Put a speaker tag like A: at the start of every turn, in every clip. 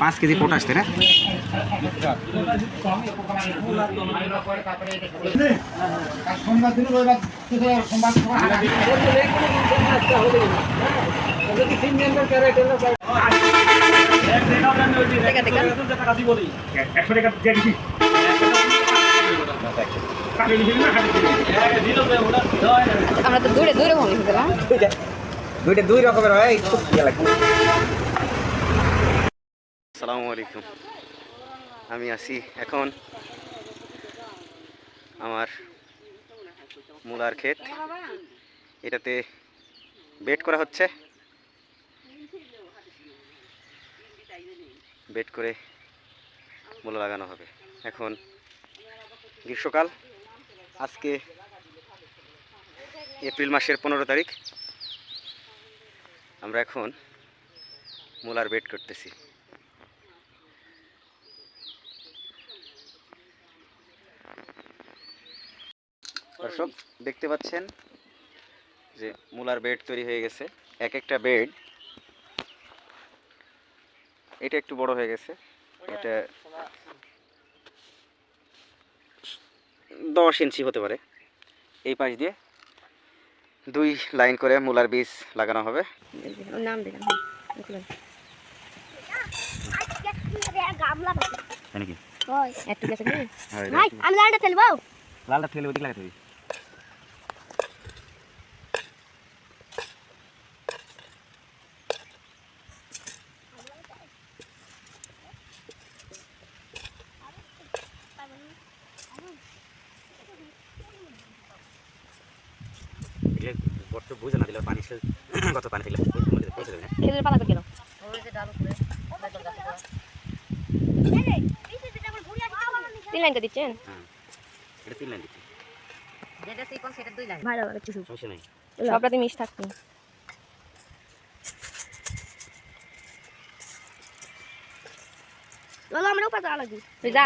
A: পাঁচ KG put আসছে না?
B: আমরা তো দূরে দূরে দিলাম
A: দুইটা দুই রকমের হয় খুব ইয়ে লাগে আসসালামু আলাইকুম। আমি আছি এখন আমার মূলার ক্ষেত। এটাতে বেড করা হচ্ছে। বেট করে মূলা লাগানো হবে। এখন গ্রীষ্মকাল। আজকে এপ্রিল মাসের পনেরো তারিখ। আমরা এখন মূলার বেট করতেছি। দর্শক দেখতে পাচ্ছেন যে মূলার বেড তৈরি হয়ে গেছে। এক একটা বেড এটা একটু বড় হয়ে গেছে। এটা দশ ইঞ্চি হতে পারে। এই পাশ দিয়ে দুই লাইন করে মূলার বীজ লাগানো হবে।
B: নাম দিলাম
C: গামলা
A: নাকি
C: হয়
B: একটু গেছে কি
C: আমি লালটা ফেলব।
A: লালটা ফেলে ওদিকে লাগাতে হবে গর্ত বুঝে না দিলে পানি সে- কত পানি দিলে পৌঁছে দেবে না
B: খেজুর পাতা করে গেল তিন লাইন করে দিচ্ছেন
A: হ্যাঁ এটা তিন লাইন দিচ্ছি
B: ভালো একটু
A: সমস্যা নেই
B: সবটাতে মিশ যা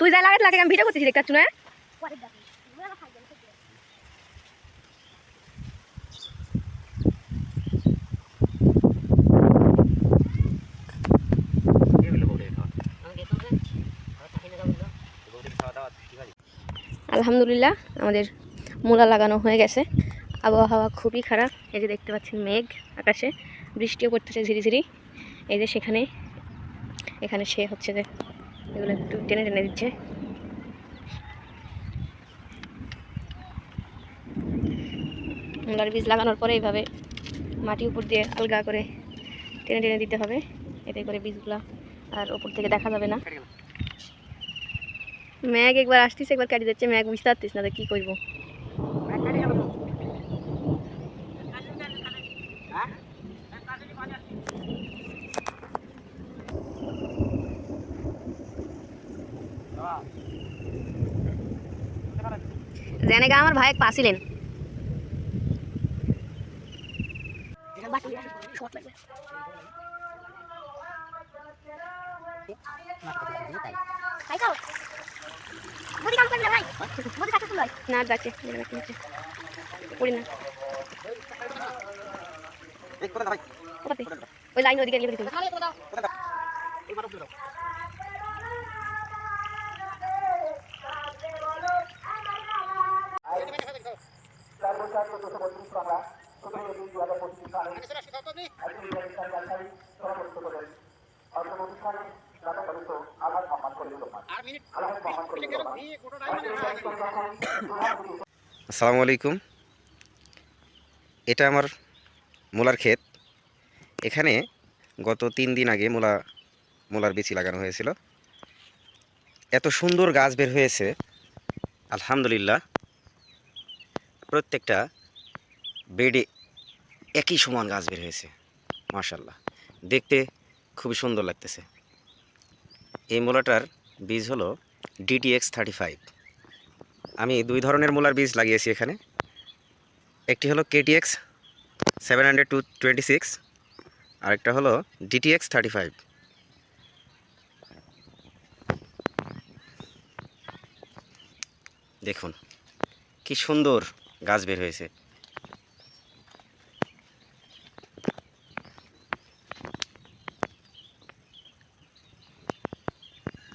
B: তুই লাগাতে লাগে, আমি ভিডিও করতেছি, দেখতে না? আলহামদুলিল্লাহ, আমাদের মূলা লাগানো হয়ে গেছে। আবহাওয়া খুবই খারাপ, এই যে দেখতে পাচ্ছেন মেঘ আকাশে, বৃষ্টিও পড়তেছে ঝিরি ঝিরি এই যে সেখানে, এখানে সে হচ্ছে যে এগুলো একটু টেনে টেনে দিচ্ছে। মূলার বীজ লাগানোর পরে এইভাবে মাটি উপর দিয়ে আলগা করে টেনে টেনে দিতে হবে। এতে করে বীজগুলা আর ওপর থেকে দেখা যাবে না। ম্যাগ একবার আসতিস একবার কাটি দিচ্ছে। ম্যাগ বুঝতে পারতিস না তো কি করব। ভাই
C: মুদি কাছে তুলো
B: না। পড়ি
A: ভাই
B: কোথাতে? ওই লাইন ওদিকে লিখে দিতে
C: তাহলে তো দাও
A: করে দাও এই মারো দাও আসসালামু আলাইকুম। এটা আমার মূলার ক্ষেত। এখানে গত তিন দিন আগে মূলা, মূলার বিচি লাগানো হয়েছিল। এত সুন্দর গাছ বের হয়েছে। আলহামদুলিল্লাহ। প্রত্যেকটা বেডে একই সমান গাছ বের হয়েছে মার্শাল্লাহ দেখতে খুবই সুন্দর লাগতেছে। এই মূলাটার বীজ হলো ডিটিএক্স থার্টি ফাইভ আমি দুই ধরনের মূলার বীজ লাগিয়েছি এখানে। একটি হলো KTX seven hundred two twenty six আরেকটা হলো ডিটিএক্স থার্টি ফাইভ দেখুন, কি সুন্দর গাছ বের হয়েছে।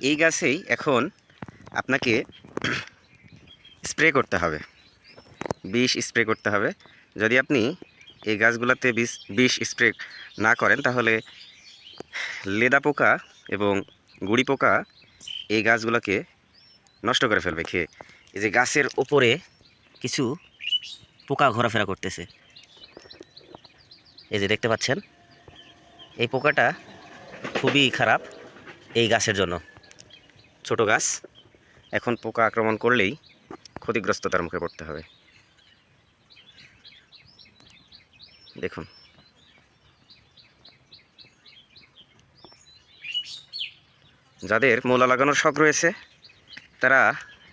A: এই গাছেই এখন আপনাকে স্প্রে করতে হবে। বিষ স্প্রে করতে হবে। যদি আপনি এই গাছগুলোতে বিষ বিষ স্প্রে না করেন, তাহলে লেদা পোকা এবং গুড়ি পোকা এই গাছগুলোকে নষ্ট করে ফেলবে খেয়ে। এই যে গাছের ওপরে কিছু পোকা ঘোরাফেরা করতেছে। এই যে দেখতে পাচ্ছেন, এই পোকাটা খুবই খারাপ এই গাছের জন্য। ছোট গাছ, এখন পোকা আক্রমণ করলেই ক্ষতিগ্রস্ততার মুখে পড়তে হবে। দেখুন। যাদের মূলা লাগানোর শখ রয়েছে, তারা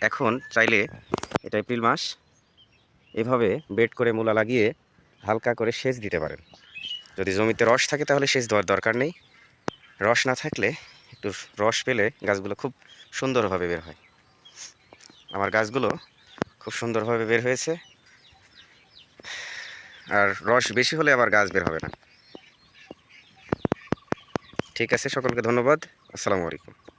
A: এখন চাইলে এটা এপ্রিল মাস এভাবে বেড করে মূলা লাগিয়ে হালকা করে সেচ দিতে পারেন। যদি জমিতে রস থাকে তাহলে সেচ দেওয়ার দরকার নেই। রস না থাকলে একটু রস পেলে গাছগুলো খুব সুন্দরভাবে বের হয়। আমার গাছগুলো খুব সুন্দরভাবে বের হয়েছে। আর রস বেশি হলে আবার গাছ বের হবে না। ঠিক আছে, সকলকে ধন্যবাদ। আসসালামু আলাইকুম।